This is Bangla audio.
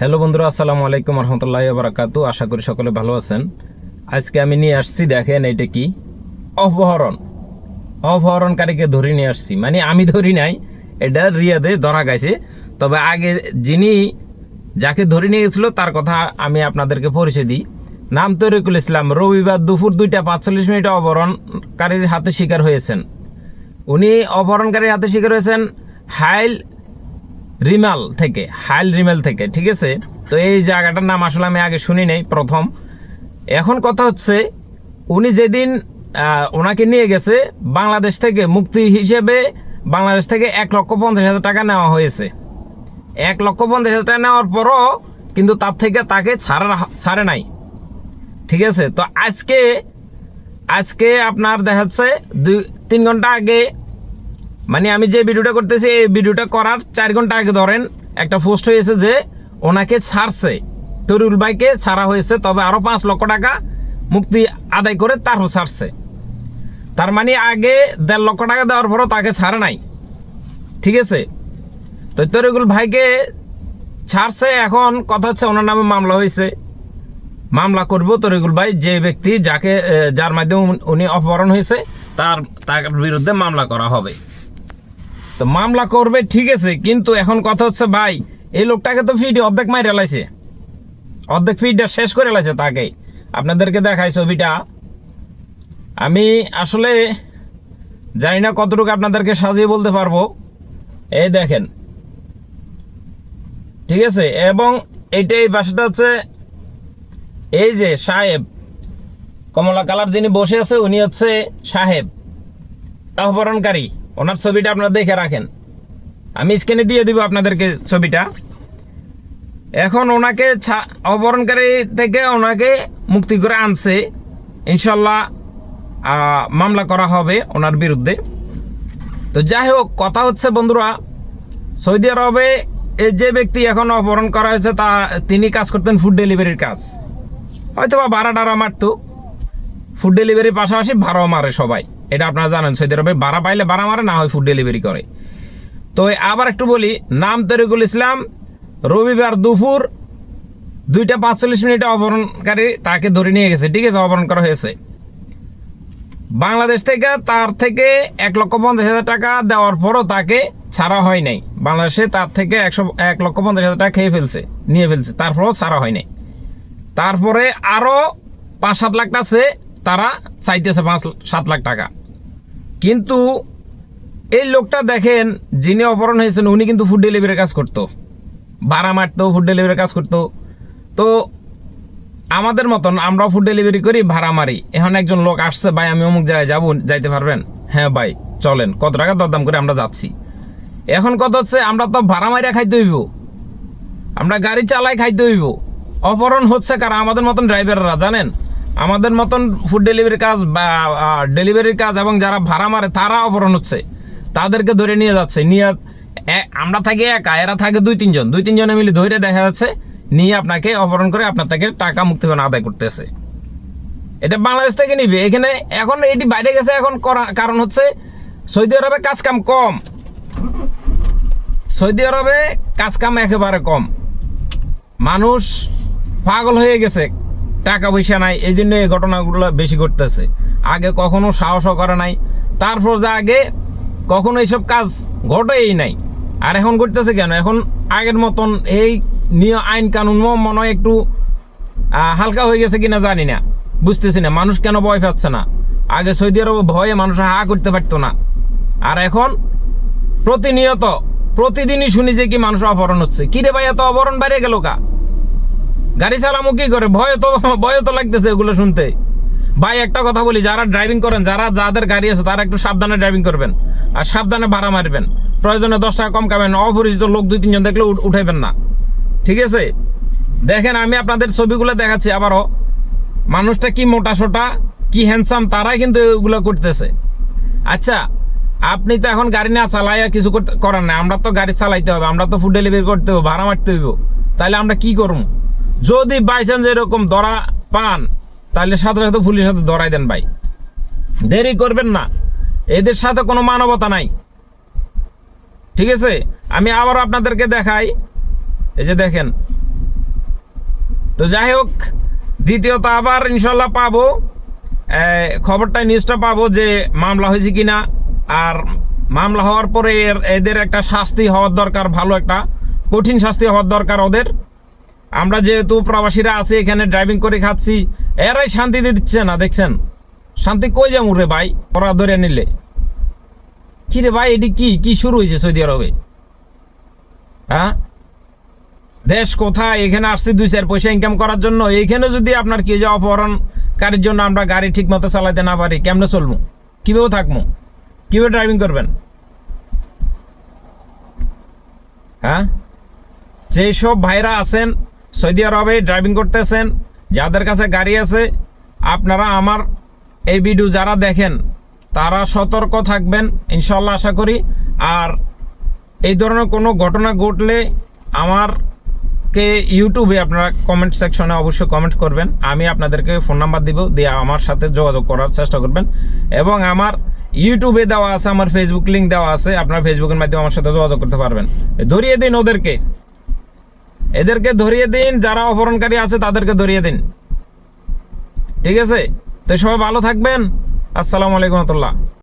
হ্যালো বন্ধুরা, আসসালামু আলাইকুম রহমতুল্লাহ বারাকাতু। আশা করি সকলে ভালো আছেন। আজকে আমি নিয়ে আসছি, দেখেন এটা কি? অপহরণ। অপহরণকারীকে ধরে নিয়ে আসছি। মানে আমি ধরি নাই, এটা রিয়াদে ধরা গেছে। তবে আগে যিনি যাকে ধরে নিয়ে গেছিল, তার কথা আমি আপনাদেরকে পরিচয় দিই। নাম তরিকুল ইসলাম, রবিবার দুপুর দুইটা পাঁচচল্লিশ মিনিটে অপহরণকারীর হাতে শিকার হয়েছেন। উনি অপহরণকারীর হাতে শিকার হয়েছেন, হাইল রিমাল থেকে, হাইল রিমেল থেকে, ঠিক আছে? তো এই জায়গাটার নাম আসলে আমি আগে শুনি নাই প্রথম। এখন কথা হচ্ছে, উনি যেদিন ওনাকে নিয়ে গেছে, বাংলাদেশ থেকে মুক্তি হিসেবে বাংলাদেশ থেকে এক লক্ষ পঞ্চাশ হাজার টাকা নেওয়া হয়েছে। এক লক্ষ পঞ্চাশ হাজার টাকা নেওয়ার পরও কিন্তু তার থেকে তাকে ছাড়া ছাড়ে নাই। ঠিক আছে? তো আজকে আজকে আপনার দেখা যাচ্ছে, দুই, তিন ঘণ্টা আগে মানে আমি যে ভিডিওটা করতেছি, এই ভিডিওটা করার চার ঘণ্টা আগে ধরেন একটা পোস্ট হয়েছে যে ওনাকে ছাড়ছে। তরুল ভাইকে ছাড়া হয়েছে, তবে আরও পাঁচ লক্ষ টাকা মুক্তি আদায় করে তারও ছাড়ছে। তার মানে আগে দেড় লক্ষ টাকা দেওয়ার পরও তাকে ছাড়ে নাই। ঠিক আছে? তো তরিকুল ভাইকে ছাড়ছে, এখন কথা হচ্ছে ওনার নামে মামলা হয়েছে। মামলা করব তরিকুল ভাই, যে ব্যক্তি যাকে যার মাধ্যমে উনি অপহরণ হয়েছে, তার তার বিরুদ্ধে মামলা করা হবে। তো মামলা করবে, ঠিক আছে, কিন্তু এখন কথা হচ্ছে ভাই, এই লোকটাকে তো ফিডি অর্ধেক মাইরে লাইছে। অর্ধেক ফিডটা শেষ করে লাইছে তাকে। আপনাদেরকে দেখাই ছবিটা। আমি আসলে জানি না কতটুকু আপনাদেরকে সাজিয়ে বলতে পারব। এই দেখেন। ঠিক আছে, এবং এইটা এই বাসাটা হচ্ছে এই যে সাহেব, কমলা কালার যিনি বসে আছে, উনি হচ্ছে সাহেব অপহরণকারী ওনার ছবিটা আপনারা দেখে রাখেন। আমি স্ক্রিনে দিয়ে দিব আপনাদেরকে ছবিটা। এখন ওনাকে অপহরণকারী থেকে ওনাকে মুক্তি করে আনছে। ইনশাল্লাহ মামলা করা হবে ওনার বিরুদ্ধে। তো যাই হোক, কথা হচ্ছে বন্ধুরা, সৌদি আরবে যে ব্যক্তি এখন অপহরণ করা হয়েছে, তা, তিনি কাজ করতেন ফুড ডেলিভারির কাজ। হয়তো বা ভাড়া টাড়া মারতো। ফুড ডেলিভারির পাশাপাশি ভাড়াও মারে সবাই। এটা আপনারা জানেন সৌদি আরবে ভাড়া পাইলে ভাড়া মারে, না হয় ফুড ডেলিভারি করে। তো আবার একটু বলি, নাম তরিকুল ইসলাম, রবিবার দুপুর দুইটা পাঁচচল্লিশ মিনিটে অপহরণকারী তাকে ধরে নিয়ে গেছে, ঠিক আছে, অপহরণ করা হয়েছে। বাংলাদেশ থেকে তার থেকে এক লক্ষ পঞ্চাশ হাজার টাকা দেওয়ার পরও তাকে ছাড়া হয় নাই। বাংলাদেশে তার থেকে একশো, এক লক্ষ পঞ্চাশ হাজার টাকা খেয়ে ফেলছে, নিয়ে ফেলছে তারপরেও ছাড়া হয় নাই। তারপরে আরও পাঁচ সাত লাখ আছে, তারা চাইতেছে পাঁচ, সাত লাখ টাকা। কিন্তু এই লোকটা দেখেন, যিনি অপহরণ হয়েছেন, উনি কিন্তু ফুড ডেলিভারির কাজ করতো। ভাড়া মারতো ফুড ডেলিভারির কাজ করতো। তো আমাদের মতন আমরা ফুড ডেলিভারি করি, ভাড়া মারি। এখন একজন লোক আসছে, ভাই, আমি অমুক জায়গায় যাব, যাইতে পারবেন? হ্যাঁ ভাই, চলেন। কত টাকা? দরদাম করে আমরা যাচ্ছি। এখন কত হচ্ছে, আমরা তো ভাড়া মারিয়া খাইতে হইব। আমরা গাড়ি চালাই খাইতে হইব। অপহরণ হচ্ছে কারা? আমাদের মতন ড্রাইভাররা জানেন? আমাদের মতন ফুড ডেলিভারির কাজ বা ডেলিভারির কাজ এবং যারা ভাড়া মারে, তারা অপহরণ হচ্ছে। তাদেরকে ধরে নিয়ে যাচ্ছে। নিয়ে আমরা থাকি একা, এরা থাকে দুই, তিনজন। দুই, তিনজনে মিলে ধরে দেখা যাচ্ছে, নিয়ে আপনাকে অপহরণ করে আপনার থেকে টাকা মুক্তিপণ আদায় করতেছে। এটা বাংলাদেশ থেকে নিবে। এখানে এখন এটি বাইরে গেছে, এখন করা- কারণ হচ্ছে সৌদি আরবে কাজ কাম কম। সৌদি আরবে কাজ কাম একেবারে কম। মানুষ পাগল হয়ে গেছে। টাকা পয়সা নাই, এই জন্য এই ঘটনাগুলো বেশি ঘটতেছে। আগে কখনো সাহসও করে নাই, তারপর যা আগে কখনো এইসব কাজ ঘটেই নাই। আর এখন ঘটতেছে কেন? এখন আগের মতন এই নিয়ম আইন কানুন মনে হয় একটু হালকা হয়ে গেছে কিনা জানি না, বুঝতেছি না, মানুষ কেন ভয় পাচ্ছে না? আগে সৌদি আরবে ভয়ে মানুষ হা করতে পারতো না। আর এখন প্রতিনিয়ত, প্রতিদিনই শুনি যে কি মানুষ অপহরণ হচ্ছে। কি রে ভাই, এত অপহরণ বেড়ে গেল কা? গাড়ি চালামো কি করে? ভয় তো ভয় তো লাগতেছে এগুলো শুনতে। ভাই, একটা কথা বলি, যারা ড্রাইভিং করেন, যারা যাদের গাড়ি আছে, তারা একটু সাবধানে ড্রাইভিং করবেন। আর সাবধানে ভাড়া মারবেন। প্রয়োজনে দশ টাকা কম খাবেন, অপরিচিত লোক দুই, তিনজন দেখলে উঠ- উঠাইবেন না। ঠিক আছে? দেখেন, আমি আপনাদের ছবিগুলো দেখাচ্ছি আবারও। মানুষটা কি মোটা সোটা, কি হ্যান্ডসাম তারাই কিন্তু এগুলো করতেছে। আচ্ছা আপনি তো এখন গাড়ি না চালাইয়া কিছু করার নাই। আমরা তো গাড়ি চালাইতে হবে, আমরা তো ফুড ডেলিভারি করতে হবে, ভাড়া মারতে হইব। তাহলে আমরা কি করব? যদি বাই চান্স এরকম ধরা পান, তাহলে সাথে সাথে পুলিশের সাথে ধরাই দেন ভাই। দেরি করবেন না। এদের সাথে কোনো মানবতা নাই। ঠিক আছে? আমি আবার আপনাদেরকে দেখাই। এই যে দেখেন। তো যাই হোক, দ্বিতীয়ত আবার ইনশাল্লাহ পাবো। খবরটা নিউজটা পাবো যে মামলা হয়েছে কিনা। আর মামলা হওয়ার পরে এদের একটা শাস্তি হওয়ার দরকার, ভালো একটা কঠিন শাস্তি হওয়ার দরকার ওদের। আমরা যেহেতু প্রবাসীরা আছি, এখানে ড্রাইভিং করে খাচ্ছি, এরাই শান্তি দিচ্ছে না, দেখছেন? শান্তি কই যাব রে ভাই? ওরা ধরে নিলে। কি রে ভাই, এটি কি? কি শুরু হয়েছে সৌদি আরবে? হ্যাঁ? দেশ কোথায়? এখানে আসছি দুই চার পয়সা ইনকাম করার জন্য। এইখানে যদি আপনার কি যে অপহরণকারীর জন্য আমরা গাড়ি ঠিক মতো চালাতে না পারি, কেমনে চলবো? কীভাবে থাকব? কীভাবে ড্রাইভিং করবেন? হ্যাঁ? যেসব ভাইরা আছেন সৌদি আরবে ড্রাইভিং করতেছেন, যাদের কাছে গাড়ি আছে, আপনারা আমার এই ভিডিও যারা দেখেন, তারা সতর্ক থাকবেন ইনশাল্লাহ আশা করি। আর এই ধরনের কোনো ঘটনা ঘটলে আমারকে ইউটিউবে আপনারা কমেন্ট সেকশনে অবশ্যই কমেন্ট করবেন। আমি আপনাদেরকে ফোন নাম্বার দিব, দিয়ে আমার সাথে যোগাযোগ করার চেষ্টা করবেন। এবং আমার ইউটিউবে দেওয়া আছে, আমার ফেসবুক লিঙ্ক দেওয়া আছে, আপনার ফেসবুকের মাধ্যমে আমার সাথে যোগাযোগ করতে পারবেন। ধরিয়ে দিন ওদেরকে। এদেরকে ধরিয়ে দিন, যারা অপহরণকারী আছে তাদেরকে ধরিয়ে দিন। ঠিক আছে? তো সবাই ভালো থাকবেন। আসসালামু আলাইকুম রহমতুল্লাহ।